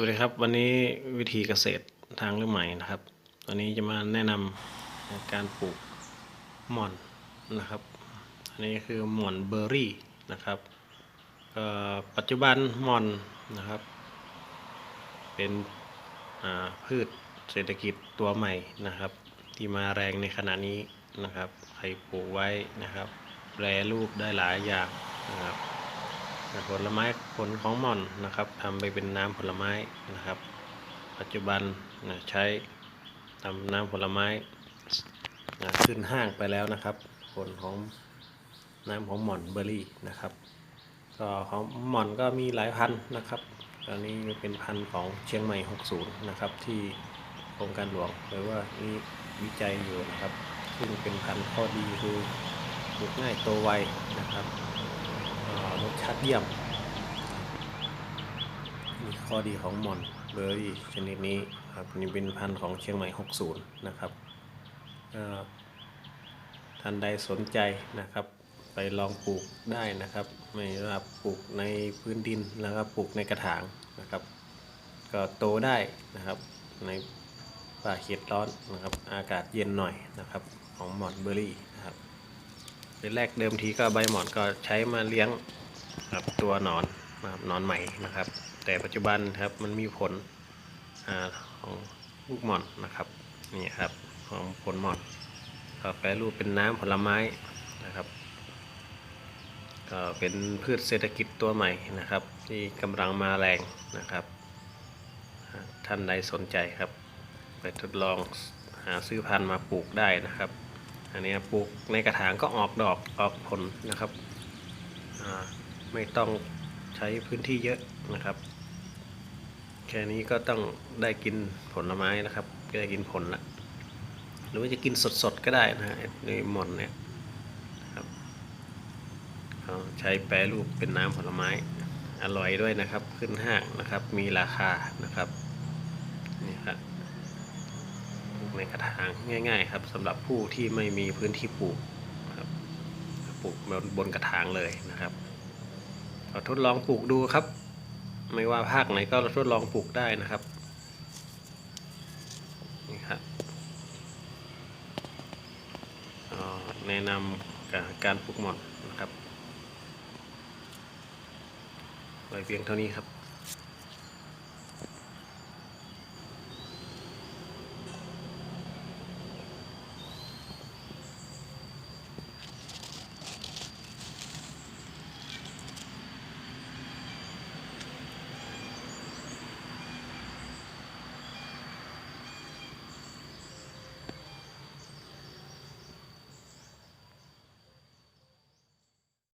วัสดีครับ วันนี้วิธีเกษตรทางเลือกใหม่นะครับ วันนี้จะมาแนะนำการปลูกหม่อนนะครับ อันนี้คือหม่อนเบอร์รี่นะครับปัจจุบันหม่อนนะครับ เป็นพืชเศรษฐกิจตัวใหม่นะครับ ที่มาแรงในขณะนี้นะครับ ใครปลูกไว้นะครับแปรรูปได้หลายอย่างนะครับ ผลไม้ผลของหม่อนนะครับทำไปเป็นน้ำผลไม้นะครับ ปัจจุบันนะใช้ทำน้ำผลไม้นะขึ้นห้างไปแล้วนะครับ ผลของน้ำของหม่อนเบอร์รี่นะครับก็ของหม่อนก็มีหลายพันนะครับตอนนี้เป็นพันของเชียงใหม่ 60 นะครับ ที่โครงการหลวงหรือว่านี่วิจัยอยู่นะครับ ซึ่งเป็นพันข้อดีคือปลูกง่ายโตไวนะครับ รสชาติเยี่ยมนี่ข้อดีของหมอนเบอร์รี่ชนิดนี้ครับนี่เป็นพันธุ์ของเชียงใหม่ 60 นะครับท่านใดสนใจนะครับ ไปลองปลูกได้นะครับ ไม่ว่าปลูกในพื้นดินแล้วก็ปลูกในกระถางนะครับ ก็โตได้นะครับในป่าเขตร้อนนะครับ อากาศเย็นหน่อยนะครับ ของหมอนเบอร์รี่นะครับ เป็นแรกเดิมทีก็ใบหมอนก็ใช้มาเลี้ยงครับตัวหนอนนะครับหนอนใหม่นะครับ แต่ปัจจุบันครับมันมีผลอาของลูกหม่อนนะครับนี่ครับของผลหม่อนก็แปรรูปเป็นน้ำผลไม้นะครับก็เป็นพืชเศรษฐกิจตัวใหม่นะครับ ที่กำลังมาแรงนะครับอ่าท่านใดสนใจครับ ไปทดลองหาซื้อพันธุ์มาปลูกได้นะครับ อันนี้ปลูกในกระถางก็ออกดอกออกผลนะครับ ไม่ต้องใช้พื้นที่เยอะนะครับ แค่นี้ก็ต้องได้กินผลไม้นะครับได้กินผลละหรือว่าจะกินสดๆก็ได้นะฮะในหม่อนเนี่ยครับใช้แปรรูปเป็นน้ำผลไม้อร่อยด้วยนะครับ ขึ้นห้างนะครับ มีราคานะครับนี่ครับ ปลูกในกระถางง่าย ๆ ครับสำหรับผู้ที่ไม่มีพื้นที่ปลูกครับปลูกบนบนกระถางเลยนะครับเราทดลองปลูกดูครับ ไม่ว่าภาคไหนก็ทดลองปลูกได้นะครับนี่ครับแนะนำการการปลูกหม่อนนะครับไว้เพียงเท่านี้ครับ